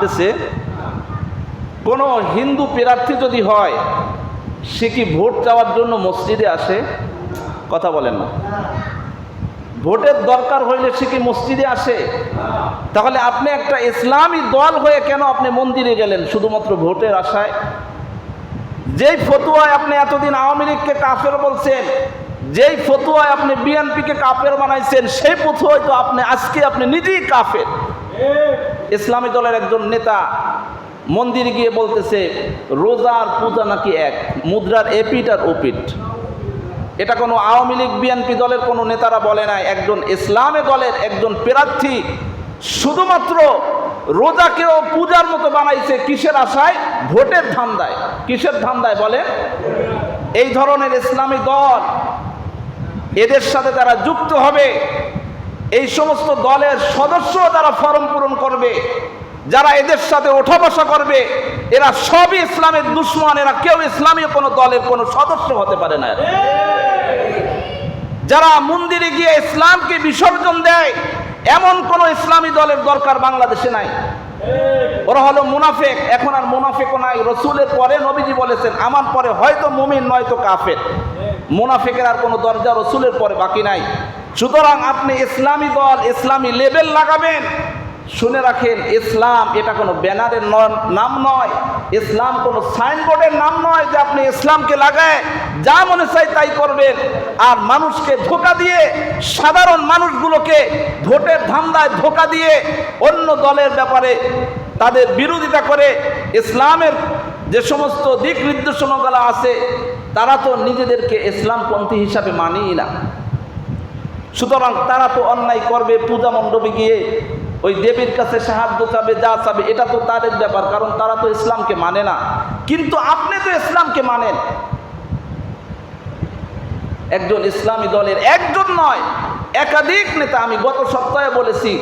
দিছে কোনো হিন্দু প্রার্থী যদি হয়, সে কি ভোট চাওয়ার জন্য মসজিদে আসে? কথা বলেন না। ভোটের দরকার হইলে সে কি মসজিদে আসে? তাহলে আপনি একটা ইসলামী দল হয়ে কেন আপনি মন্দিরে গেলেন? শুধুমাত্র ভোটের আশায়? যেই ফতুয়ায় আপনি এতদিন আওয়ামী লীগকে কাফের বলছেন, যেই ফতুয়ায় আপনি বিএনপিকে কাফের বানাইছেন, সেই ফতুয়ায় তো আপনি, আজকে আপনি নিজেই কাফের। ইসলামী দলের একজন নেতা মন্দিরে গিয়ে বলতেছে রোজা আর পূজা নাকি এক, মুদ্রার এপিট আর ওপিট এটা কোনো আওয়ামী লীগ বিএনপি দলের কোনো নেতারা বলে নাই। একজন ইসলামী দলের একজন প্রার্থী শুধুমাত্র রোজাকেও পূজার মতো বানাইছে কিসের আশায়? ভোটের ধান্দায়। কিসের ধান্দায় বলেন? এই ধরনের ইসলামী দল এদের সাথে তারা যুক্ত হবে এই সমস্ত দলের সদস্য তারা ফর্ম পূরণ করবে, যারা এদের সাথে ওঠা বসা করবে, এরা সবই ইসলামের দুশ্মন, এরা কেউ ইসলামী কোনো দলের কোনো সদস্য হতে পারে না। যারা মন্দিরে গিয়ে ইসলামকে বিসর্জন দেয়, এমন কোন ইসলামী দলের দরকার বাংলাদেশে নাই। ওরা হলো মুনাফেক, এখন আর মুনাফেকও নাই। রসুলের পরে নবীজি বলেছেন, আমার পরে হয়তো মুমিন, নয়তো কাফের। মুনাফেকের আর কোনো দরজা রসুলের পরে বাকি নাই। সুতরাং আপনি ইসলামী দল, ইসলামী লেবেল লাগাবেন। শুনে রাখেন, ইসলাম এটা কোনো ব্যানারের নাম নয়। ইসলাম কোনো সাইনবোর্ডের নাম নয় যে আপনি ইসলামকে লাগায়। যা মনে চাই তাই করবেন। আর মানুষকে ধোকা দিয়ে, সাধারণ মানুষগুলোকে ভোটের ধান্দায় ধোকা দিয়ে অন্য দলের ব্যাপারে তাদের বিরোধিতা করে ইসলামের যে সমস্ত দিক নির্দেশনাগুলো আছে, তারা তো নিজেদেরকে ইসলামপন্থী হিসাবে মানেই না। সুতরাং তারা তো অন্যায় করবে, পূজা মণ্ডপে গিয়ে ওই দেবীর কাছে সাহায্য চাবে, যা চাবে, এটা তো তাদের ব্যাপার, কারণ তারা তো ইসলামকে মানে না। কিন্তু আপনি তো ইসলামকে মানেন। একজন ইসলামী দলের একজন নয়, একাধিক নেতা, আমি গত সপ্তাহে বলেছি